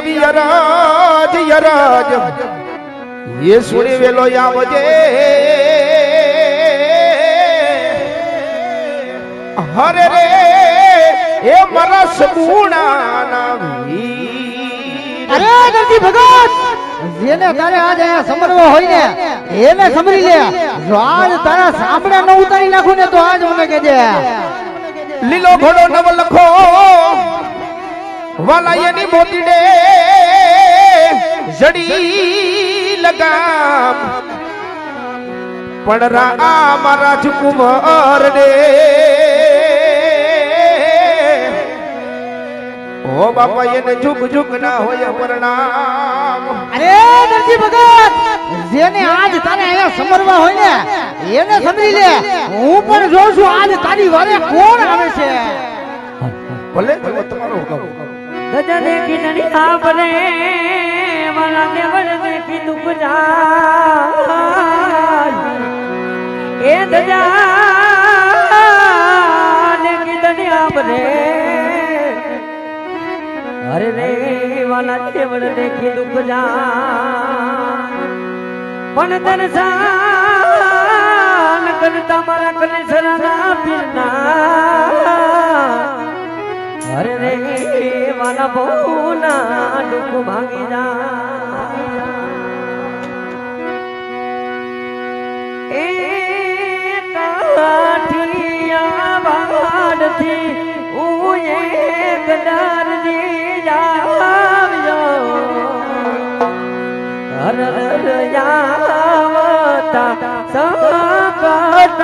આવી યરાજ યરાજ એ સુરી વેલો આવજે. હરે રે એ મારા સગુણાના વીર. અરે દરજી ભગત જેને તારે આજ અહીંયા સમરવો હોય ને એને સમરી લે. જો આજ તારા સાંભળે ન ઉતારી નાખું ને તો આજ મને કહેજે. લીલો ઘોડો નવ લખો. વાલા એની મોતીડે જડી લગામ. પણ રામ મારા જુકુમર ને ઓ બાપા એને જુગ જુગ ના હોય પરણામ અરે દરજી ભગત જેને આજ તારે અહીંયા સમરવા હોય ને એને સમરી લે. હું પણ જોઉં છું આજ તારી વારે કોણ આવે છે? ભલે ભલે તમારો હુકમ. ગજને કીધણી આપને મારા દેવર ને કીધું ગુજાર એ દજા ને કીધું આપને અરે રે, વાલા દેવર ને કીધું ગુજાર પણ દર્શન કરતા મારા કનેસરના પીરના અરે રે મારા બહુના દુઃખ ભાંગી જા એ કાઠિયા વાડથી હું એક દરજી જાવ્યો હર હર જાવતા સકટ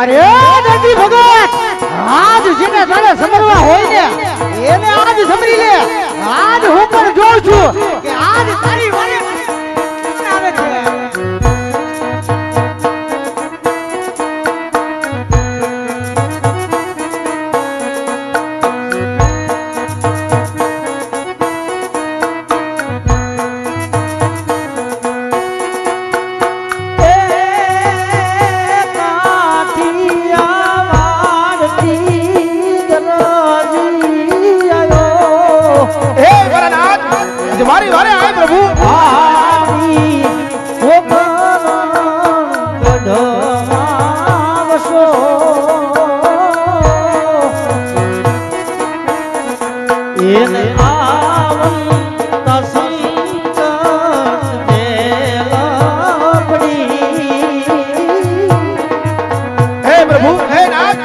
અરે દરજી ભગત આજ જેને તારે સમરવા હોય ને, એને આજ સમરી લે. આજ હું પણ જોઉં છું કે આજ તમારી વારે આય પ્રભુ. એને આવન પ્રભુ હે નાથ.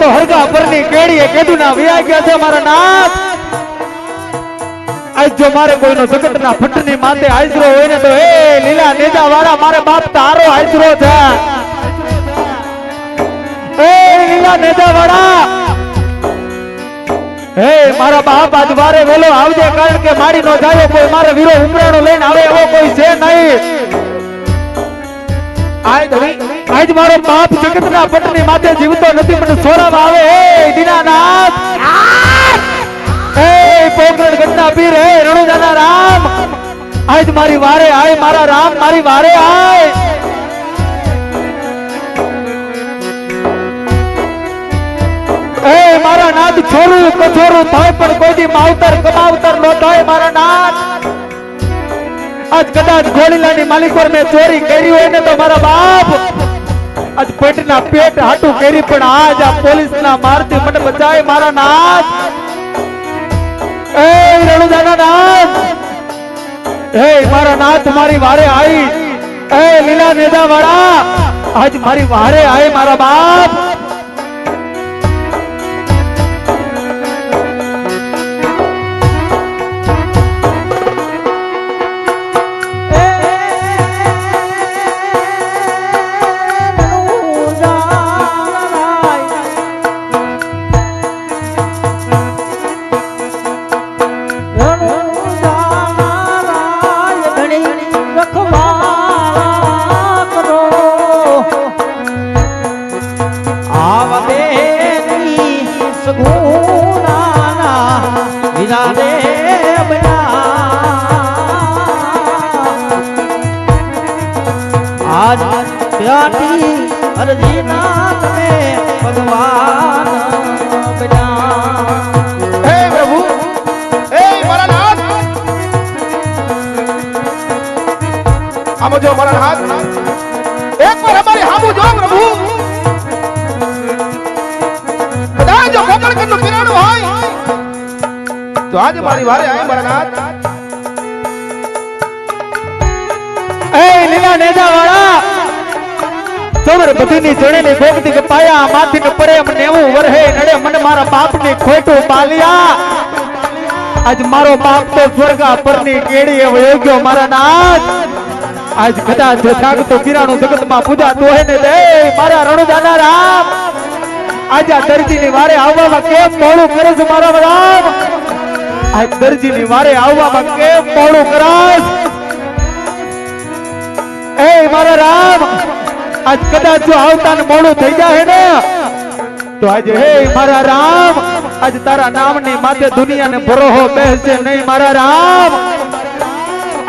તો હરગા પરની કેડીએ કીધું ના વ્યા ગયા છે મારા નાથ. આજ જો મારે કોઈનો જગતના ફટની માથે હાજરો હોય ને તો, એ લીલા નેજા વાળા મારે બાપ તારો હાજરો છે. એ લીલા નેજા વાળા હે મારા બાપ આજ વારે વેલો આવજે, કારણ કે મારી નો જાય કોઈ, મારે વીરો ઉમરાણો લઈને આવે એવો કોઈ છે નહીં. આજ મારો બાપ જગતના પટની માથે જીવતો નથી મને સોરાવા આવે. હે દીનાનાથ. હે પોકરણ ગઢના પીર. હે રણુજાના રામ. આજ મારી વારે આય મારા રામ મારી વારે આય. એ મારા નાથ છોરું કછોરું થાય પણ કોઈ દી માવતર કમાવતર નો થાય મારા નાથ. આજ કદાચ ગોળીલાની માલિકોર મેં ચોરી કરી હોય ને તો મારા બાપ આજ પેટના પેટ હાટું કરી, પણ આજ આ પોલીસના મારથી મને બચાય મારા નાથ. એ રણુદાના નાથ. હે મારા નાથ મારી વારે આવી એ લીલા નેદા વાળા આજ મારી વારે આવી મારા બાપ. વારે આય મારા નાથ એ લીલા નેજા વાળા ચોર બધીની જણેની ભોગતી કે પાયા માથી ને પડે મને એવું વરહે નડે મને મારા બાપની ખોટું પાલિયા. આજ મારો બાપ તો સ્વર્ગા પરની કેડી એવો વયો મારા નાથ. આજ કદાચ જાગતો કિરાણું જગતમાં પૂજા તો હે ને દે મારા રણુદાના રામ. આજ દરજીની વારે આવવામાં કેમ મોડું કરે છે મારા રામ? આજ દરજીની વારે આવવામાં કેમ મોડું કરાસ એ મારા રામ, આજ કદાચ જો આવતા ને મોડું થઈ જાય ને, તો આજે હે મારા રામ, આજ તારા નામની માથે દુનિયાને ભરોહો બેસશે નહીં મારા રામ.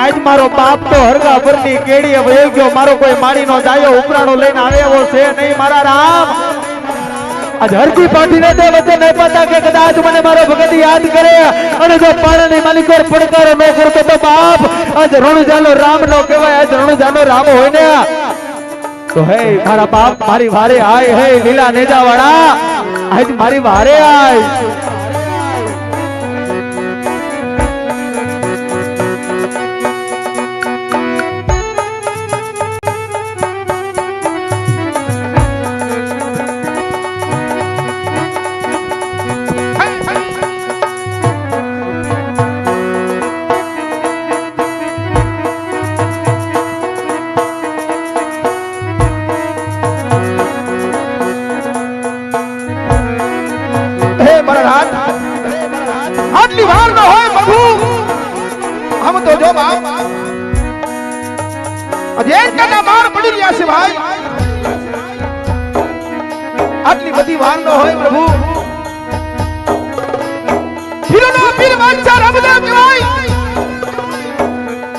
આજ મારો બાપ તો હરગા પરની કેડીએ વયો ગયો, મારો કોઈ મારીનો દાયો ઉપરાણો લઈને આવ્યો છે નહીં મારા રામ. આજ હરજી પાટીને તે વચ્ચે નહીં પતા કે કદાચ મને મારો ભગત યાદ કરે. અને જો પાણાની માલિકોર પડકારો ન કરતો તો બાપ, આજ રણુજાનો રામ નો કહેવાય, આજ રણુજાનો રામ હોય ને. તો હે મારા બાપ, મારી વારે આય હે, લીલા નેજા વાળા આજ મારી વારે આય.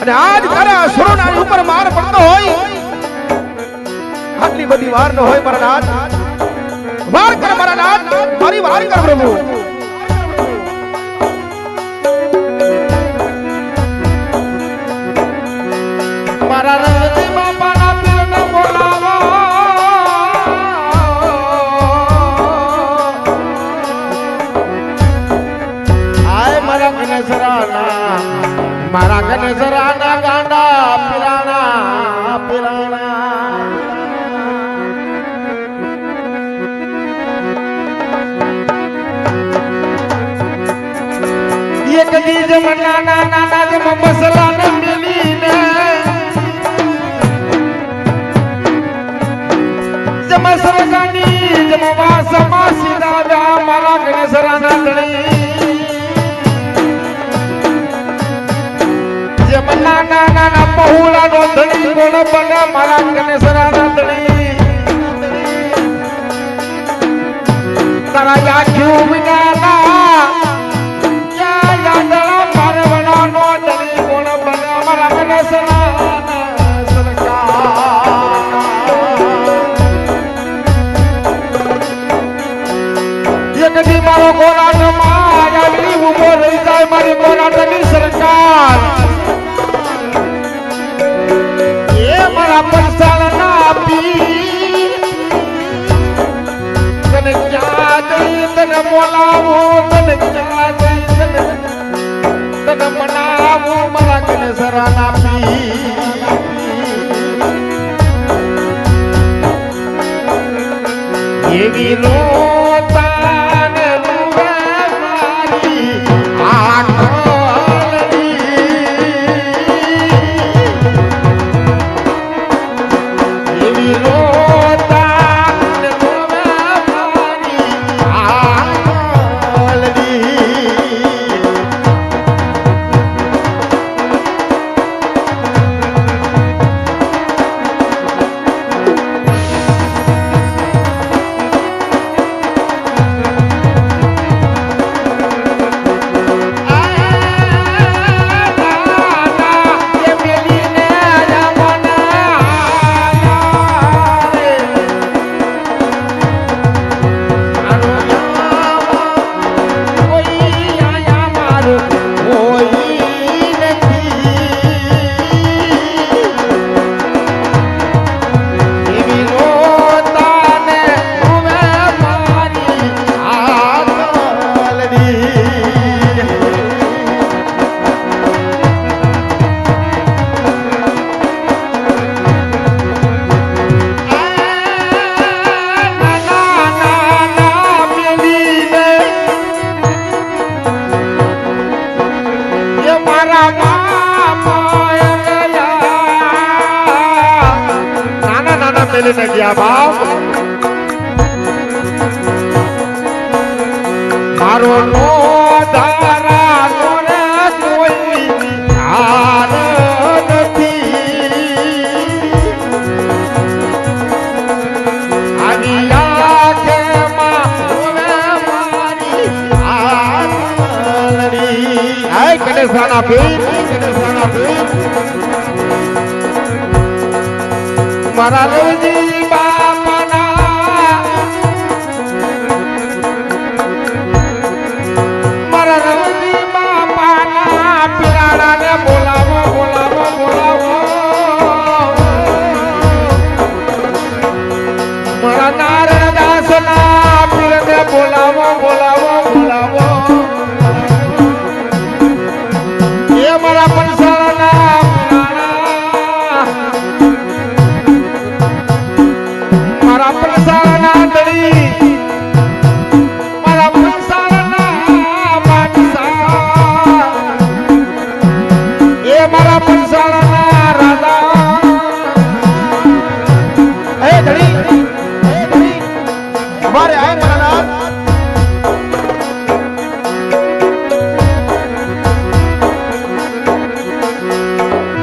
અને આજ તારા સુરોના ઉપર માર પડતો હોય. આટલી બધી વાર ન હોય મરણાટ વાર કર મારા નાથ. મારી વાર કર પ્રભુ. એક દી જમ નાના નાના મસલા ને મિલીને. જમ સરગાની જમ વાસમાં સીધા વ્યા મારા ગણેશરા નાંદણી જમ નાના નાના પહોળા નો ધણી કોણ બને મારા ગણેશરા નાંદણી તારા યાખ્યું વિનાના એકદી મારો કોરાટમાં આગળ ઊભો રહી જાય મારી કોરાટની સરકાર. એ મારા પૈસા ના આપી. તને ક્યાં જઈ, તને બોલાવો, તને ક્યાં જઈ, તને તને મનાવો, મારા કને ગણેશરાના આપી. એવી રોતાને મારો નો ધારા નો રે કોઈ હાર નથી ગણેશાના ભીમ, ગણેશાના ભીમ. મારા મારા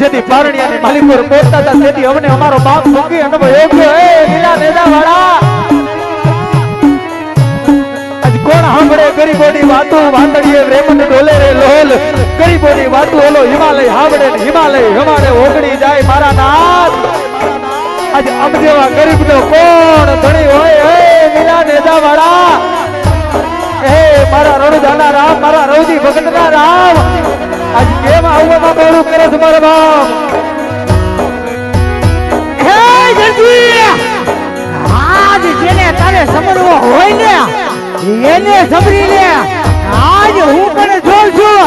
જેથી પારણિયાની માલિકપુર પોતા હતા તેથી અમને અમારો બાપ સુખી અનુભવ યોગ્ય એ લીલા નેદા વાળા આજ કોણ સાંભળે ગરીબોની વાતો? વાંદડીએ રેમંડ ડોલે રે લોલ ગરીબોની વાતો ઓલો હિમાલય સાંભળે ને હિમાલય હમારે ઓગળી જાય મારા નાથ. આજ અમ જેવા ગરીબ નો કોણ ધણી હોય? એ લીલા નેદા વાળા હે મારા રણુદાના રામ, મારા રવજી ભગતના રામ! આજ કેમ આવવામાં મોડું કરે છે મારા બાપ? હે જંજી આજ જેને તારે સમરવો હોય ને, એને સમરી લે આજ હું તને જોઉં છું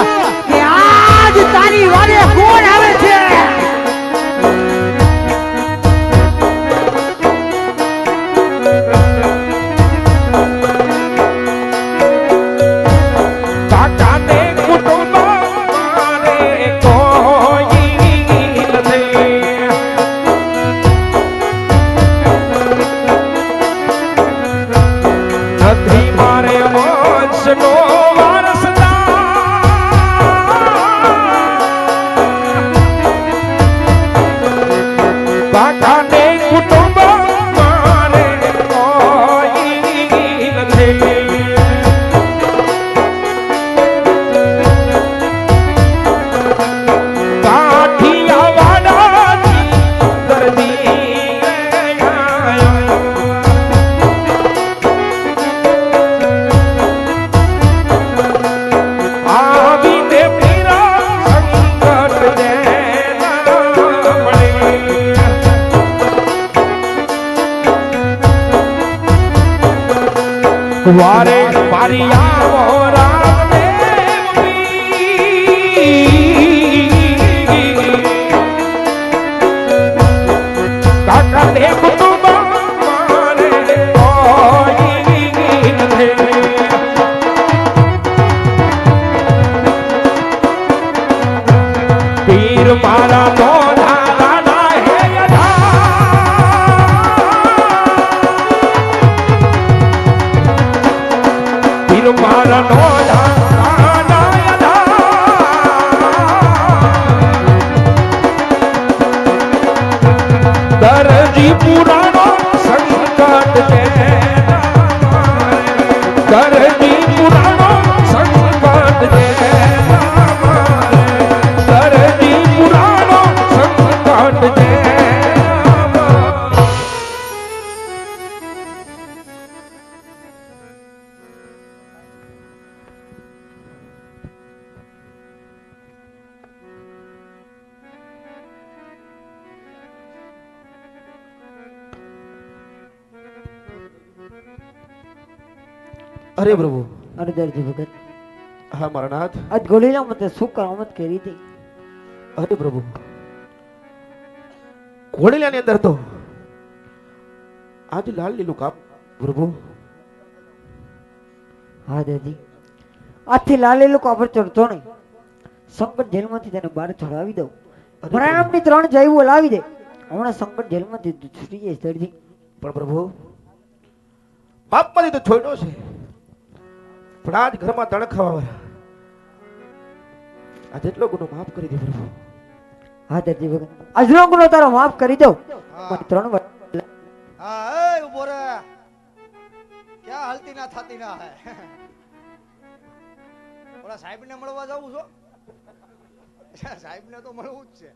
કે આજ તારી વારે કોણ આવે? વારે અરે પ્રભુ. અરે દરજી ભગત. હા મારા નાથ આજ ગોલીલા મતે શું કરામત કરી હતી અરે પ્રભુ. ઘોડીલાની અંદર તો આજ લાલ લીલું કાપ પ્રભુ. હા દાદી આજથી લીલું કાપડ ચડતો નહીં. સંકટ જેલમાંથી તેને બહાર છોડાવી દઉં. પ્રાણમની ત્રણ જૈવો લાવી દે. હમણાં સંકટ જેલમાંથી છૂટી જાય દરજી. પણ પ્રભુ બાપમાંથી તો છોડ્યો છે. પણ આજ ઘરમાં તણખ ખાવા આ જેટલો ગુનો માફ કરી દે પ્રભુ. હા દરજી ભગવાન. આજનો ગુનો તારો માફ કરી દઉં. પણ ત્રણ વર્ષ હા એ ઊભો રે. ક્યાં હાલતી ના થાતી ના હે? ઓલા સાહેબ ને મળવા જાવું છો? સાહેબ ને તો મળવું જ છે.